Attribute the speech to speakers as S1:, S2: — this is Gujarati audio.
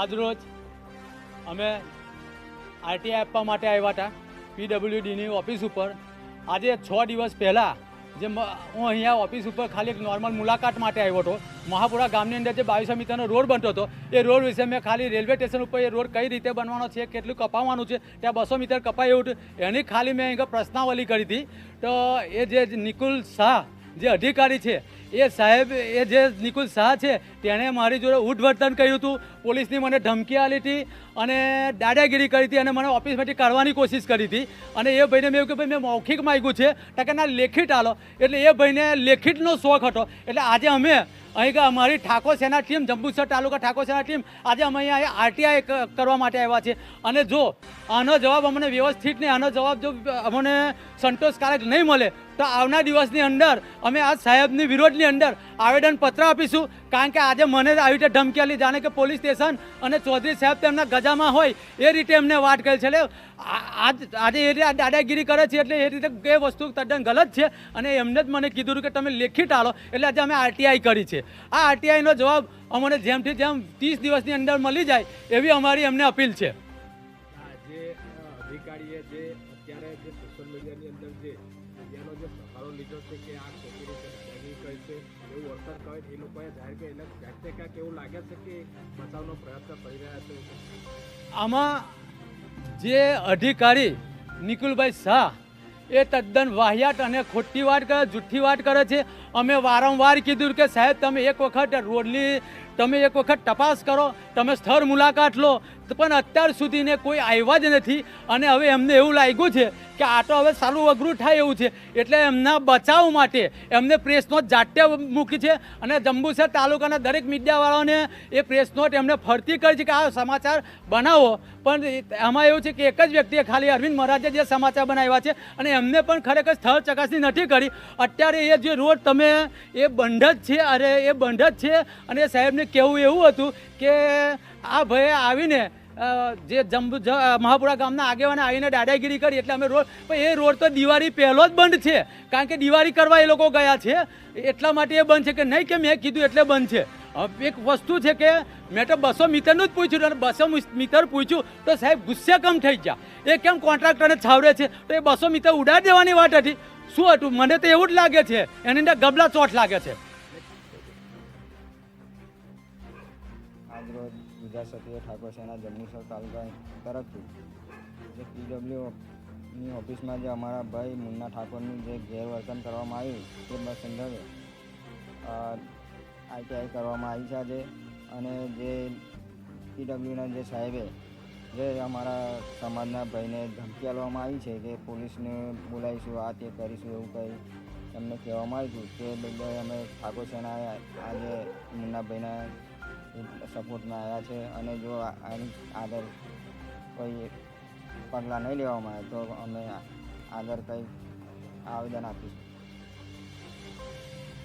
S1: આજરોજ અમે આરટીઆઈ આપવા માટે આવ્યા હતા. પીડબ્લ્યુડીની ઓફિસ ઉપર. આજે છ દિવસ પહેલાં જે હું અહીંયા ઓફિસ ઉપર ખાલી એક નોર્મલ મુલાકાત માટે આવ્યો હતો. મહાપુરા ગામની અંદર જે બાવીસ મીટરનો રોડ બનતો હતો, એ રોડ વિશે મેં ખાલી રેલવે સ્ટેશન ઉપર એ રોડ કઈ રીતે બનવાનો છે, કેટલું કપાવવાનું છે, ત્યાં બસો મીટર કપાય હતું. એની ખાલી મેં અહીં પ્રશ્નાવલી કરી હતી. તો એ જે નિકુલ શાહ જે અધિકારી છે એ સાહેબ, એ જે નિકુલ શાહ છે, તેણે મારી જોડે ઉઠવર્તન કર્યું હતું. પોલીસની મને ધમકી આપી હતી અને દાદાગીરી કરી હતી અને મને ઓફિસમાંથી કાઢવાની કોશિશ કરી હતી. અને એ ભાઈને મેં એવું કે ભાઈ, મેં મૌખિક માગ્યું છે ટકાના લેખિત આલો. એટલે એ ભાઈને લેખિતનો શોખ હતો. એટલે આજે અમે અહીં અમારી ઠાકોર સેના ટીમ, જંબુસર તાલુકા ઠાકોર સેના ટીમ, આજે અમે અહીંયા આરટીઆઈ કરવા માટે આવ્યા છે અને જો આનો જવાબ અમને વ્યવસ્થિત ને આનો જવાબ જો અમને સંતોષકારક નહીં મળે તો આવના દિવસની અંદર અમે આ સાહેબની વિરોધની અંદર આવેદનપત્ર આપીશું. કારણ કે આજે મને આવી રીતે ધમકી આપી. જાણે કે પોલીસ સ્ટેશન અને ચૌધરી સાહેબ તેમના ગજામાં હોય એ રીતે એમને વાત કરી છે. એટલે આજ આજે એ રીતે દાદાગીરી કરે છે એટલે એ રીતે એ વસ્તુ તદ્દન ગલત છે. અને એમને જ મને કીધું કે તમે લેખિત આલો. એટલે આજે અમે આરટીઆઈ કરી છે. આ આરટીઆઈનો જવાબ અમને જેમથી જેમ ત્રીસ દિવસની અંદર મળી જાય એવી અમારી એમને અપીલ છે.
S2: જે અધિકારીએ જે લીધો છે કે આ ખોટી રીતે દાદાગીરી છે? એવું વર્તન કરે એ લોકોએ જાહેર કે એને ક્યાંક ક્યાંક એવું લાગે છે કે બચાવનો પ્રયત્ન કરી રહ્યા છે?
S1: આમાં જે અધિકારી નિકુલભાઈ શાહ એ તદ્દન વાહિયાત અને ખોટી વાત કરે જુઠ્ઠી વાત કરે છે. અમે વારંવાર કીધું કે સાહેબ, તમે એક વખત રોડની, તમે એક વખત તપાસ કરો, તમે સ્થળ મુલાકાત લો. પણ અત્યાર સુધીને કોઈ આવ્યા જ નથી અને હવે એમને એવું લાગ્યું છે કે આ તો હવે સારું અઘરું થાય એવું છે. એટલે એમના બચાવ માટે એમને પ્રેસ નોટ જાતે મૂકી છે અને જંબુસર તાલુકાના દરેક મીડિયાવાળાને એ પ્રેસ નોટ એમને ફરતી કરી છે કે આ સમાચાર બનાવો. પણ એમાં એવું છે કે એક જ વ્યક્તિએ ખાલી અરવિંદ મહારાજે જે સમાચાર બનાવ્યા છે અને એમને પણ ખરેખર સ્થળ ચકાસણી નથી કરી. અત્યારે એ જે રોડ તમે, એ બંધ જ છે, અરે એ બંધ જ છે. અને સાહેબને કહેવું એવું હતું કે આ ભાઈએ આવીને જે જંબુ મહાપુરા ગામના આગેવાને આવીને દાદાગીરી કરી, એટલે અમે રોડ પણ એ રોડ તો દિવાળી પહેલો જ બંધ છે. કારણ કે દિવાળી કરવા એ લોકો ગયા છે. એટલા માટે એ બંધ છે કે નહીં કે મેં કીધું એટલે બંધ છે. એક વસ્તુ છે કે મેં તો બસો મીટરનું જ પૂછ્યું અને બસો મીટર પૂછ્યું તો સાહેબ ગુસ્સે કમ થઈ ગયા? એ કેમ કોન્ટ્રાક્ટરને છાવરે છે? તો એ બસો મીટર ઉડાડી દેવાની વાત હતી. શું હતું? મને તો એવું જ લાગે છે. એની અંદર ગબલા ચોટ લાગે છે.
S3: ક્ષત્રિય ઠાકોર સેના જંબુસર તાલુકા તરફથી. જે પીડબ્લ્યુની ઓફિસમાં જે અમારા ભાઈ મુન્ના ઠાકોરનું જે ગેરવર્તન કરવામાં આવ્યું તે બસ સંદર્ભે આઈટીઆઈ કરવામાં આવી છે આજે. અને જે પીડબ્લ્યુના જે સાહેબે જે અમારા સમાજના ભાઈને ધમકી આપવામાં આવી છે કે પોલીસને બોલાવીશું, આ તે કરીશું, એવું કંઈ એમને કહેવામાં આવ્યું તે બદલે અમે ઠાકોર સેના આજે મુન્નાભાઈના સપોર્ટમાં આવ્યા છે અને જો આની આગળ કોઈ પગલાં નહીં લેવામાં આવે તો અમે આગળ કંઈ આવેદન આપીશું.